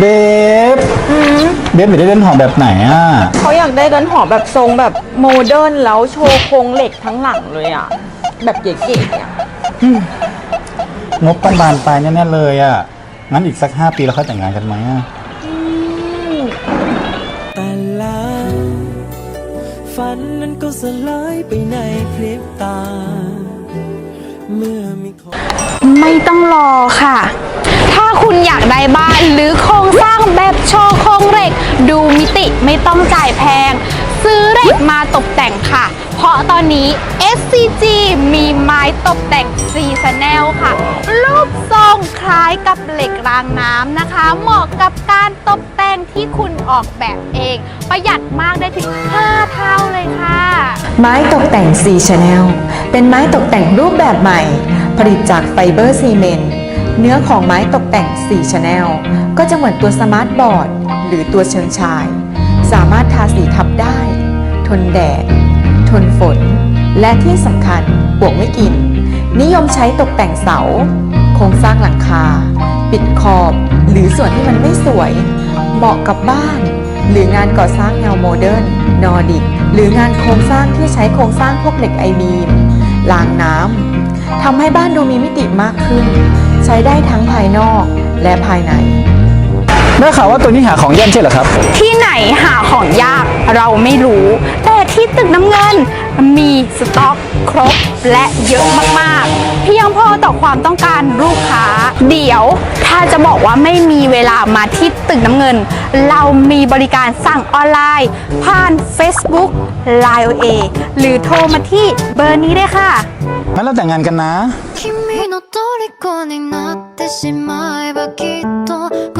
เบฟเบฟอยากได้เรือนหอแบบไหนอะเขาอยากได้เรือนหอแบบทรงแบบโมเดิร์นแล้วโชว์โครงเหล็กทั้งหลังเลยอะ แบบเก๋ๆอะงบประมาณปลายแน่ๆเลยอะ งั้นอีกสักห้าปีเราค่อยแต่งงานกันไหมอะแต่แล้วฝันนั้นก็สลายไปในพริบตา เมื่อมีคนไม่ต้องรอค่ะ ติไม่ต้องจ่ายแพง ซื้อเหล็กมาตกแต่งค่ะ เพราะตอนนี้ SCG มีไม้ตกแต่งซีซันแนลค่ะ รูปทรงคล้ายกับเหล็กรางน้ำนะคะ เหมาะกับการตกแต่งที่คุณออกแบบเอง ประหยัดมากได้ถึง 5 เท่าเลยค่ะ ไม้ตกแต่ง C Channel เป็นไม้ตกแต่งรูปแบบใหม่ ผลิตจากไฟเบอร์ซีเมนต์เนื้อของไม้ตกแต่ง C Channel ก็จะเหมือนตัวสมาร์ทบอร์ด หรือตัวเชิงชาย สามารถทาสีทับได้ ทนแดด ทนฝน และที่สำคัญปลวกไม่กิน นิยมใช้ตกแต่งเสา โครงสร้างหลังคา ปิดขอบ หรือส่วนที่มันไม่สวย เหมาะกับบ้าน หรืองานก่อสร้างแนวโมเดิร์น นอร์ดิก หรืองานโครงสร้างที่ใช้โครงสร้างพวกเหล็กไอบีมรางน้ำทำให้บ้านดูมีมิติมากขึ้น ใช้ได้ทั้งภายนอกและภายในได้ข่าวว่าตัวนี้หาของแย่นใช่เหรอครับ ที่ไหนหาของยาก เราไม่รู้ แต่ที่ตึกน้ำเงินมีสต็อกครบและเยอะมากๆ เพียงพอต่อความต้องการลูกค้า เดี๋ยว ถ้าจะบอกว่าไม่มีเวลามาที่ตึกน้ำเงิน เรามีบริการสั่งออนไลน์ ผ่าน Facebook Line OA หรือโทรมาที่เบอร์นี้ได้ค่ะ งั้นเราแต่งงานกันนะ 君の虜になってしまえばきっと